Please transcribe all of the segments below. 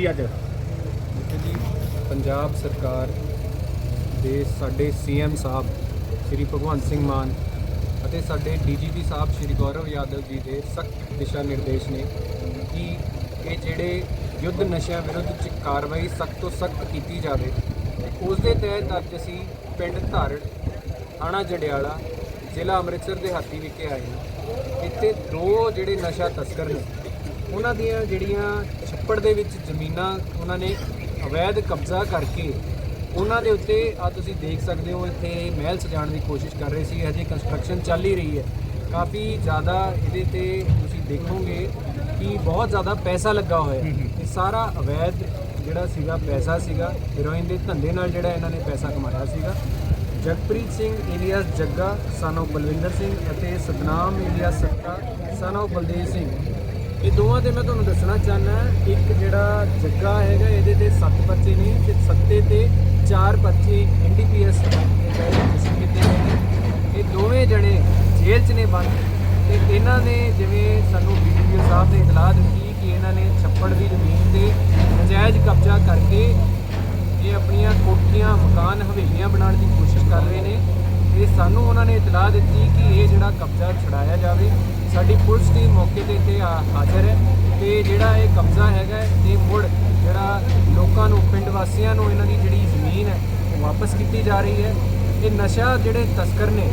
ਕੀਤੀ ਅੱਜ? ਦੇਖੋ ਜੀ ਪੰਜਾਬ ਸਰਕਾਰ ਦੇ ਸਾਡੇ ਸੀਐਮ ਸਾਹਿਬ, ਸ਼੍ਰੀ ਭਗਵੰਤ ਸਿੰਘ ਮਾਨ ਅਤੇ ਸਾਡੇ ਡੀਜੀਪੀ ਸਾਹਿਬ, ਸ਼੍ਰੀ ਗੌਰਵ ਯਾਦਵ ਜੀ ਦੇ ਸਖਤ ਦਿਸ਼ਾ ਨਿਰਦੇਸ਼ ਨੇ ਕਿ ਇਹ ਜਿਹੜੇ ਯੁੱਧ ਨਸ਼ਿਆਂ ਵਿਰੁੱਧ ਚ ਕਾਰਵਾਈ ਸਖਤ ਤੋਂ ਸਖਤ ਕੀਤੀ ਜਾਵੇ ਤੇ ਉਸ ਦੇ ਤਹਿਤ ਅੱਜ ਅਸੀਂ ਪਿੰਡ ਧਾਰੜ, ਥਾਣਾ ਜੜਿਆਲਾ ਜ਼ਿਲ੍ਹਾ ਅੰਮ੍ਰਿਤਸਰ ਦੇ ਹਾਤੀ ਵਿਖੇ ਆਏ ਹਾਂ। ਇੱਥੇ ਦੋ ਜਿਹੜੇ ਨਸ਼ਾ ਤਸਕਰ ਨੇ ਉਹਨਾਂ ਦੀਆਂ ਜਿਹੜੀਆਂ ਛੱਪੜ ਦੇ ਵਿੱਚ ਜ਼ਮੀਨਾਂ ਉਹਨਾਂ ਨੇ ਅਵੈਧ ਕਬਜ਼ਾ ਕਰਕੇ ਉਹਨਾਂ ਦੇ ਉੱਤੇ ਆ ਤੁਸੀਂ ਦੇਖ ਸਕਦੇ ਹੋ ਇੱਥੇ ਮਹਿਲ ਸਜਾਉਣ ਦੀ ਕੋਸ਼ਿਸ਼ ਕਰ ਰਹੇ ਸੀ ਹਜੇ ਕੰਸਟਰਕਸ਼ਨ ਚੱਲ ਹੀ ਰਹੀ ਹੈ। ਕਾਫੀ ਜ਼ਿਆਦਾ ਇਹਦੇ ਤੇ ਤੁਸੀਂ ਦੇਖੋਗੇ ਕਿ ਬਹੁਤ ਜ਼ਿਆਦਾ ਪੈਸਾ ਲੱਗਾ ਹੋਇਆ ਹੈ। ਇਹ ਸਾਰਾ ਅਵੈਧ ਜਿਹੜਾ ਸੀਗਾ ਪੈਸਾ ਸੀਗਾ ਹੀਰੋਇਨ ਦੇ ਧੰਦੇ ਨਾਲ ਜਿਹੜਾ ਇਹਨਾਂ ਨੇ ਪੈਸਾ ਕਮਾਇਆ ਸੀਗਾ। ਜਗਪ੍ਰੀਤ ਸਿੰਘ ਏਲੀਅਸ ਜੱਗਾ ਸਾਨੂੰ ਬਲਵਿੰਦਰ ਸਿੰਘ ਅਤੇ ਸਤਨਾਮ ਏਲੀਅਸ ਸੱਤਾ ਸਾਨੂੰ ਬਲਦੇਵ ਸਿੰਘ। ਇਹ ਦੋਵਾਂ ਦੇ ਮੈਂ ਤੁਹਾਨੂੰ ਦੱਸਣਾ ਚਾਹਨਾ ਇੱਕ ਜਿਹੜਾ ਜੱਗਾ ਹੈਗਾ, ਇਹਦੇ ਤੇ 7 ਬੱਚੇ ਨੇ ਤੇ ਸੱਤੇ ਤੇ 4 ਬੱਚੇ ਐਨਡੀਪੀਐਸ ਅਸੀਂ ਕੀਤੇ ਹੋਏ ਨੇ ਇਹ ਦੋਵੇਂ ਜਣੇ ਜੇਲ੍ਹ 'ਚ ਨੇ ਬੰਦ ਤੇ ਇਹਨਾਂ ਨੇ ਜਿਵੇਂ ਸਾਨੂੰ ਵੀਡੀਓ ਸਾਹਿਬ ਨੇ ਇਤਲਾਹ ਦਿੱਤੀ ਕਿ ਇਹਨਾਂ ਨੇ ਛੱਪੜ ਦੀ ਜ਼ਮੀਨ ਤੇ ਨਜਾਇਜ਼ ਕਬਜ਼ਾ ਕਰਕੇ ਇਹ ਆਪਣੀਆਂ ਕੋਠੀਆਂ ਮਕਾਨ ਹਵੇਲੀਆਂ ਬਣਾਉਣ ਦੀ ਕੋਸ਼ਿਸ਼ ਕਰ ਰਹੇ ਨੇ ਤੇ ਸਾਨੂੰ ਉਹਨਾਂ ਦਿੱਤੀ ਕਿ ਇਹ ਜਿਹੜਾ ਕਬਜ਼ਾ ਛੁਡਾਇਆ ਜਾਵੇ। ਸਾਡੀ ਪੁਲਿਸ ਟੀਮ ਮੌਕੇ ਤੇ ਇੱਥੇ ਹਾਜ਼ਰ ਹੈ ਤੇ ਜਿਹੜਾ ਇਹ ਕਬਜ਼ਾ ਹੈਗਾ ਇਹ ਮੁੜ ਜਿਹੜਾ ਲੋਕਾਂ ਨੂੰ, ਪਿੰਡ ਵਾਸੀਆਂ ਨੂੰ ਇਹਨਾਂ ਦੀ ਜਿਹੜੀ ਜ਼ਮੀਨ ਹੈ ਵਾਪਸ ਕੀਤੀ ਜਾ ਰਹੀ ਹੈ। ਇਹ ਨਸ਼ਾ ਜਿਹੜੇ ਤਸਕਰ ਨੇ,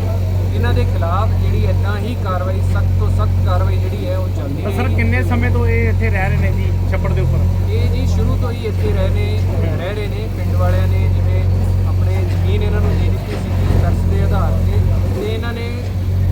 ਇਹਨਾਂ ਦੇ ਖਿਲਾਫ ਜਿਹੜੀ ਇਦਾਂ ਹੀ ਕਾਰਵਾਈ ਸਖਤ ਤੋਂ ਸਖਤ ਕਾਰਵਾਈ ਜਿਹੜੀ ਹੈ ਉਹ ਚੱਲਦੀ ਤਾਂ ਸਰ ਰਹੇਗੀ ਕਿੰਨੇ ਸਮੇਂ ਤੋਂ ਇਹ ਇੱਥੇ ਰਹਿ ਰਹੇ ਨੇ ਜੀ ਛੱਪੜ ਦੇ ਉੱਪਰ ਇਹ ਜੀ ਸ਼ੁਰੂ ਤੋਂ ਹੀ ਇੱਥੇ ਰਹੇ ਨੇ ਰਹਿ ਰਹੇ ਨੇ ਪਿੰਡ ਵਾਲਿਆਂ ਨੇ ਜਿਵੇਂ ਆਪਣੇ ਜ਼ਮੀਨ ਇਹਨਾਂ ਨੂੰ ਦੇ ਦਿੱਤੀ ਸੀ ਤਰਸ ਦੇ ਆਧਾਰ ਤੇ ਤੇ ਇਹਨਾਂ ਨੇ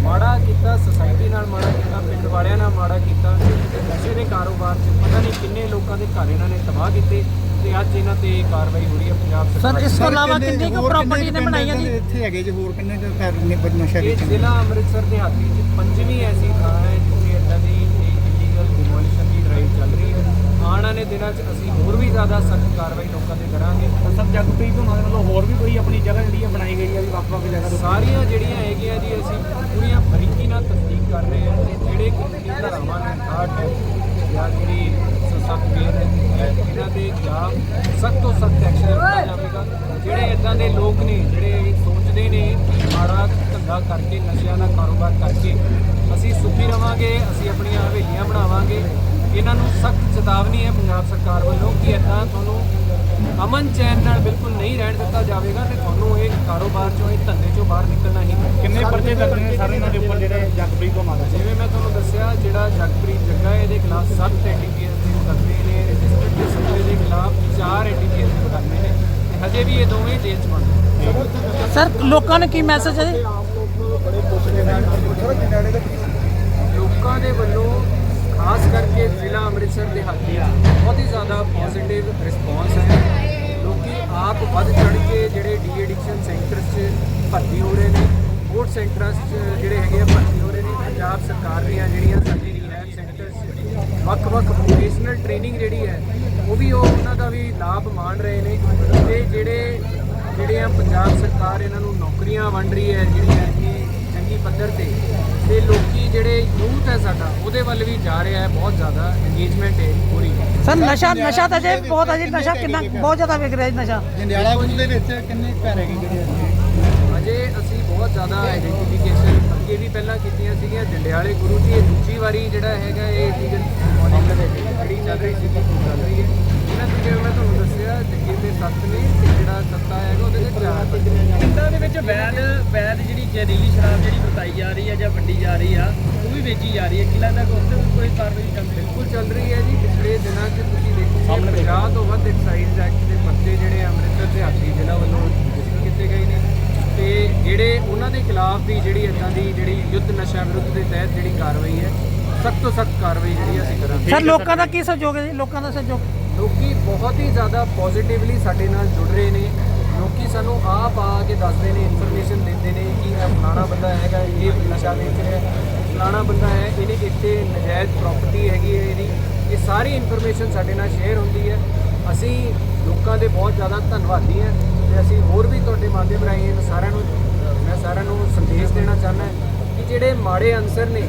ਮਾੜਾ ਕੀਤਾ ਸੁਸਾਇਟੀ ਨਾਲ ਮਾੜਾ ਕੀਤਾ ਪਿੰਡ ਵਾਲਿਆਂ ਨਾਲ ਮਾੜਾ ਕੀਤਾ ਤੇ ਨਸ਼ੇ ਦੇ ਕਾਰੋਬਾਰ 'ਚ ਪਤਾ ਨਹੀਂ ਕਿੰਨੇ ਲੋਕਾਂ ਦੇ ਘਰ ਇਹਨਾਂ ਨੇ ਤਬਾਹ ਕੀਤੇ ਤੇ ਅੱਜ ਇਹਨਾਂ ਤੇ ਕਾਰਵਾਈ ਹੋ ਰਹੀ ਹੈ ਪੰਜਾਬ ਸਰਕਾਰ ਸਰ ਇਸ। ਤੋਂ ਇਲਾਵਾ ਕਿੰਨੀ ਕੁ ਪ੍ਰਾਪਰਟੀ ਨੇ ਬਣਾਈਆਂ ਜੀ? ਇੱਥੇ ਹੈਗੇ ਜੀ? ਹੋਰ ਕਿੰਨੇ ਕੁ ਘਰ ਨੇ ਨਸ਼ਾ ਇਹ ਵੇਚਣ ਜ਼ਿਲ੍ਹਾ ਅੰਮ੍ਰਿਤਸਰ ਦੇ ਹਾਤੀ 'ਚ ਪੰਜਵੀਂ ਐਸੀ ਥਾਂ ਹੈ ਜਿੱਥੇ ਇਦਾਂ ਦੀ ਇਲੀਗਲ ਡਿਮੋਲੀਸ਼ਨ ਦੀ ਡਰਾਈਵ ਚੱਲ ਰਹੀ ਹੈ। ਆਉਣ ਵਾਲੇ ਦਿਨਾਂ 'ਚ ਅਸੀਂ ਹੋਰ ਵੀ ਜ਼ਿਆਦਾ ਸਖਤ ਕਾਰਵਾਈ ਲੋਕਾਂ ਤੇ ਕਰਾਂਗੇ। ਸਰ ਜਗਪ੍ਰੀਤ ਹੋਣਾ ਦੇ ਵੱਲੋਂ ਹੋਰ ਵੀ ਕੋਈ ਆਪਣੀ ਜਗ੍ਹਾ ਜਿਹੜੀ ਹੈ ਬਣਾਈ ਗਈ ਹੈ ਜੀ ਵੱਖ ਵੱਖ ਜਗ੍ਹਾ ਤੋਂ ਸਾਰੀਆਂ ਜਿਹੜੀਆਂ ਹੈਗੀਆਂ ਜੀ ਅਸੀਂ ਪੂਰੀਆਂ ਬਰੀਕੀ ਨਾਲ ਤਸਦੀਕ ਕਰ ਰਹੇ ਹਾਂ ਕਿ ਜਿਹੜੇ ਕਾਨੂੰਨੀ ਧਾਰਾਵਾਂ ਨੇ ਆਠ ਹੈ ਜਾਂ ਜਿਹੜੀ ਸਖਤ ਬੇਨ ਹੈ ਇਹਨਾਂ ਦੇ ਖਿਲਾਫ ਸਖਤ ਤੋਂ ਸਖਤ ਐਕਸ਼ਨ ਲਿਆ ਜਾਵੇਗਾ ਜਿਹੜੇ ਇਦਾਂ ਦੇ ਲੋਕ ਨੇ ਜਿਹੜੇ ਸੋਚਦੇ ਨੇ ਕਿ ਮਾੜਾ ਧੰਦਾ ਕਰਕੇ ਨਸ਼ਿਆਂ ਦਾ ਕਾਰੋਬਾਰ ਕਰਕੇ ਅਸੀਂ ਸੁਖੀ ਰਵਾਂਗੇ ਅਸੀਂ ਆਪਣੀਆਂ ਹਵੇਲੀਆਂ ਬਣਾਵਾਂਗੇ। ਇਹਨਾਂ ਨੂੰ ਸਖਤ ਚੇਤਾਵਨੀ ਹੈ ਪੰਜਾਬ ਸਰਕਾਰ ਵੱਲੋਂ ਕਿ ਇਦਾਂ ਤੁਹਾਨੂੰ ਅਮਨ ਚੈਨ ਨਾਲ ਬਿਲਕੁਲ ਨਹੀਂ ਰਹਿਣ ਦਿੱਤਾ ਜਾਵੇਗਾ ਤੇ ਤੁਹਾਨੂੰ ਇਹ ਕਾਰੋਬਾਰ ਚੋਂ ਇਹ ਧੰਦੇ ਚੋਂ ਬਾਹਰ ਨਿਕਲਣਾ ਹੀ ਕਿੰਨੇ ਪਰਚੇ ਦਰਜ ਨੇ? ਸਾਰੇ ਇਹਨਾਂ ਦੇ ਉੱਪਰ ਜਿਹੜੇ ਜਗਪ੍ਰੀਤ ਹੋਣਾ ਦੇ ਜਿਵੇਂ ਮੈਂ ਤੁਹਾਨੂੰ ਦੱਸਿਆ ਜਿਹੜਾ ਜਗਪ੍ਰੀਤ ਜੱਗਾ ਇਹਦੇ ਖਿਲਾਫ 7 ਐਨਡੀਪੀਐਸ ਦੇ ਮੁਕੱਦਮੇ ਨੇ ਰਜਿਸਟਰਡ ਦੇ ਸੱਤੇ ਦੇ ਖਿਲਾਫ 4 ਐਨਡੀਪੀਐਸ ਦੇ ਮੁਕੱਦਮੇ ਨੇ। ਤੇ ਹਜੇ ਵੀ ਇਹ ਦੋਵੇਂ ਜੇਲ੍ਹ 'ਚ ਬੰਦ ਨੇ। ਸਰ ਲੋਕਾਂ ਨੂੰ ਕੀ ਮੈਸੇਜ ਹੈ ਦੇ ਵੱਲੋਂ ਖਾਸ ਕਰਕੇ ਜ਼ਿਲ੍ਹਾ ਅੰਮ੍ਰਿਤਸਰ ਦੇ ਹਾਤੀ ਬਹੁਤ ਹੀ ਜ਼ਿਆਦਾ ਪੋਜ਼ਿਟਿਵ ਰਿਸਪੌਂਸ ਹੈ ਲੋਕੀ ਆਪ ਵੱਧ ਚੜ ਕੇ ਜਿਹੜੇ ਡੀ ਐਡਿਕਸ਼ਨ ਸੈਂਟਰਸ 'ਚ ਭਰਤੀ ਹੋ ਰਹੇ ਨੇ ਸਪੋਰਟ ਸੈਂਟਰਸ 'ਚ ਜਿਹੜੇ ਹੈਗੇ ਆ ਭਰਤੀ ਹੋ ਰਹੇ ਨੇ, ਪੰਜਾਬ ਸਰਕਾਰ ਦੀਆਂ ਜਿਹੜੀਆਂ ਸਾਡੀ ਰਿਹੈਬ ਸੈਂਟਰਸ ਵੱਖ-ਵੱਖ ਵੋਕੇਸ਼ਨਲ ਟ੍ਰੇਨਿੰਗ ਜਿਹੜੀ ਹੈ, ਉਹ ਵੀ ਉਹ ਉਹਨਾਂ ਦਾ ਵੀ ਲਾਭ ਮਾਣ ਰਹੇ ਨੇ ਤੇ ਜਿਹੜੇ ਜਿਹੜੇ ਆ ਪੰਜਾਬ ਸਰਕਾਰ ਇਹਨਾਂ ਨੂੰ ਨੌਕਰੀਆਂ ਵੰਡ ਰਹੀ ਹੈ, ਜਿਹੜੀਆਂ ਕਿ ਚੰਗੀ ਪੱਧਰ ਤੇ ਤੇ ਲੋਕੀ ਜਿਹੜੇ ਯੂਥ ਹੈ ਸਾਡਾ ਉਹਦੇ ਵੱਲ ਵੀ ਜਾ ਰਿਹਾ ਹੈ ਬਹੁਤ ਜ਼ਿਆਦਾ ਇੰਗੇਜਮੈਂਟ ਹੈ ਹੈ ਸਰ ਨਸ਼ਾ ਨਸ਼ਾ ਤਾਂ ਜੇ ਬਹੁਤ ਹੈ ਜੀ ਨਸ਼ਾ ਕਿੰਨਾ ਬਹੁਤ ਜ਼ਿਆਦਾ ਵਿਕ ਰਿਹਾ ਜੀ ਨਸ਼ਾ। ਜੰਡਿਆਲਾ ਗੁਰੂ ਦੇ ਵਿੱਚ ਕਿੰਨੇ ਘਰ ਹੈਗੇ ਜਿਹੜੇ? ਅਜੇ ਅਸੀਂ ਬਹੁਤ ਜ਼ਿਆਦਾ ਆਈਡੈਂਟੀਫਿਕੇਸ਼ਨ ਅੱਗੇ ਵੀ ਪਹਿਲਾਂ ਕੀਤੀਆਂ ਸੀਗੀਆਂ ਜੰਡਿਆਲੇ ਗੁਰੂ ਜੀ ਇਹ ਦੂਜੀ ਵਾਰੀ ਜਿਹੜਾ ਹੈਗਾ ਇਹ ਮੋਨਿਟਰ ਜਿਹੜੀ ਚੱਲ ਰਹੀ ਸੀ ਚੱਲ ਰਹੀ ਹੈ। ਇਹਨਾਂ ਦੀ ਜਿਵੇਂ ਮੈਂ ਤੁਹਾਨੂੰ ਦੱਸਿਆ ਜੱਗੇ ਦੇ ਸੱਤ ਨੇ ਤੇ ਜਿਹੜਾ ਸੱਤਾ ਹੈਗਾ ਉਹਦੇ ਤੇ ਚਾਰ ਬੰਦੇ। ਨੇ ਪਿੰਡਾਂ ਦੇ ਵਿੱਚ ਜਿਹੜੀ ਜ਼ਹਿਰੀਲੀ ਸ਼ਰਾਬ ਜਿਹੜੀ ਵਰਤਾਈ ਜਾ ਰਹੀ ਹੈ ਜਾਂ ਵੰਡੀ ਜਾ ਰਹੀ ਆ ਉਹ ਵੀ ਵੇਚੀ ਜਾ ਰਹੀ ਹੈ। ਕਿਲਾ ਦਾ ਉੱਤੇ ਵੀ ਕੋਈ ਕਾਰਵਾਈ ਚੱਲ ਰਹੀ ਬਿਲਕੁਲ ਚੱਲ ਰਹੀ ਹੈ ਜੀ। ਪਿਛਲੇ ਦਿਨਾਂ 'ਚ ਤੁਸੀਂ ਦੇਖੋਗੇ 50 ਤੋਂ ਵੱਧ ਐਕਸਾਈਜ਼ ਐਕਟ ਦੇ ਪਰਚੇ ਜਿਹੜੇ ਅੰਮ੍ਰਿਤਸਰ ਤੇ ਹਾਤੀ ਜ਼ਿਲ੍ਹਾ ਵੱਲੋਂ ਰਜਿਸਟਰ ਕੀਤੇ ਗਏ ਨੇ। ਤੇ ਜਿਹੜੇ ਉਹਨਾਂ ਦੇ ਖਿਲਾਫ ਵੀ ਜਿਹੜੀ ਇਦਾਂ ਦੀ ਜਿਹੜੀ ਯੁੱਧ ਨਸ਼ਾ ਵਿਰੁੱਧ ਦੇ ਤਹਿਤ ਜਿਹੜੀ ਕਾਰਵਾਈ ਹੈ ਸਖਤ ਤੋਂ ਸਖਤ ਕਾਰਵਾਈ ਜਿਹੜੀ ਅਸੀਂ ਕਰਾਂਗੇ। ਸਰ ਲੋਕਾਂ ਦਾ ਕੀ ਸਹਿਯੋਗ ਹੈ ਜੀ? ਲੋਕਾਂ ਦਾ ਸਹਿਯੋਗ? ਲੋਕੀ ਬਹੁਤ ਹੀ ਜ਼ਿਆਦਾ ਪੋਜ਼ਿਟਿਵਲੀ ਸਾਡੇ ਨਾਲ ਜੁੜ ਰਹੇ ਨੇ। ਲੋਕੀ ਸਾਨੂੰ ਆਪ ਆ ਕੇ ਦੱਸਦੇ ਨੇ ਇਨਫੋਰਮੇਸ਼ਨ ਦਿੰਦੇ ਨੇ ਕਿ ਇਹ ਫਲਾਣਾ ਬੰਦਾ ਹੈਗਾ ਇਹ ਨਸ਼ਾ ਵੇਚ ਰਿਹਾ ਹੈ, ਫਲਾਣਾ ਬੰਦਾ ਹੈ ਇਹਨੇ ਇੱਥੇ ਨਜਾਇਜ਼ ਪ੍ਰਾਪਰਟੀ ਹੈਗੀ ਹੈ ਇਹਦੀ। ਇਹ ਸਾਰੀ ਇਨਫੋਰਮੇਸ਼ਨ ਸਾਡੇ ਨਾਲ ਸ਼ੇਅਰ ਹੁੰਦੀ ਹੈ। ਅਸੀਂ ਲੋਕਾਂ ਦੇ ਬਹੁਤ ਜ਼ਿਆਦਾ ਧੰਨਵਾਦੀ ਹਾਂ ਤੇ ਅਸੀਂ ਹੋਰ ਵੀ ਤੁਹਾਡੇ ਮਾਧਿਅਮ ਰਾਹੀਂ ਇਹਨਾਂ ਸਾਰਿਆਂ ਨੂੰ ਮੈਂ ਸਾਰਿਆਂ ਨੂੰ ਸੰਦੇਸ਼ ਦੇਣਾ ਚਾਹੁੰਦਾ ਕਿ ਜਿਹੜੇ ਮਾੜੇ ਅਨਸਰ ਨੇ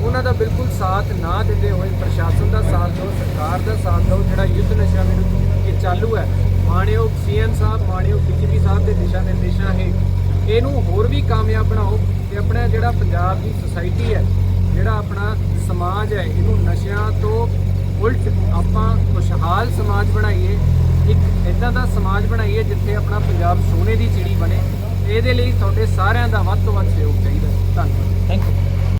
ਉਹਨਾਂ ਦਾ ਬਿਲਕੁਲ ਸਾਥ ਨਾ ਦਿੰਦੇ ਹੋਏ ਪ੍ਰਸ਼ਾਸਨ ਦਾ ਸਾਥ ਦਿਓ ਸਰਕਾਰ ਦਾ ਸਾਥ ਦਿਓ ਜਿਹੜਾ ਯੁੱਧ ਨਸ਼ਾ ਵਿਰੁੱਧ ਇਹ ਚਾਲੂ ਹੈ। ਮਾਣਯੋਗ ਸੀਐਮ ਸਾਹਿਬ, ਮਾਣਯੋਗ ਡੀਜੀਪੀ ਸਾਹਿਬ ਦੇ ਦਿਸ਼ਾ ਨਿਰਦੇਸ਼ਾਂ ਹੇਠ ਇਹਨੂੰ ਹੋਰ ਵੀ ਕਾਮਯਾਬ ਬਣਾਓ ਤੇ ਆਪਣਾ ਜਿਹੜਾ ਪੰਜਾਬ ਦੀ ਸੁਸਾਇਟੀ ਹੈ, ਜਿਹੜਾ ਆਪਣਾ ਸਮਾਜ ਹੈ, ਇਹਨੂੰ ਨਸ਼ਿਆਂ ਤੋਂ ਉਲਟ ਆਪਾਂ ਖੁਸ਼ਹਾਲ ਸਮਾਜ ਬਣਾਈਏ, ਇੱਕ ਇਦਾਂ ਦਾ ਸਮਾਜ ਬਣਾਈਏ ਜਿੱਥੇ ਆਪਣਾ ਪੰਜਾਬ ਸੋਨੇ ਦੀ ਚਿੜੀ ਬਣੇ। ਇਹਦੇ ਲਈ ਤੁਹਾਡੇ ਸਾਰਿਆਂ ਦਾ ਵੱਧ ਤੋਂ ਵੱਧ ਸਹਿਯੋਗ ਚਾਹੀਦਾ ਹੈ। ਧੰਨਵਾਦ। Thank you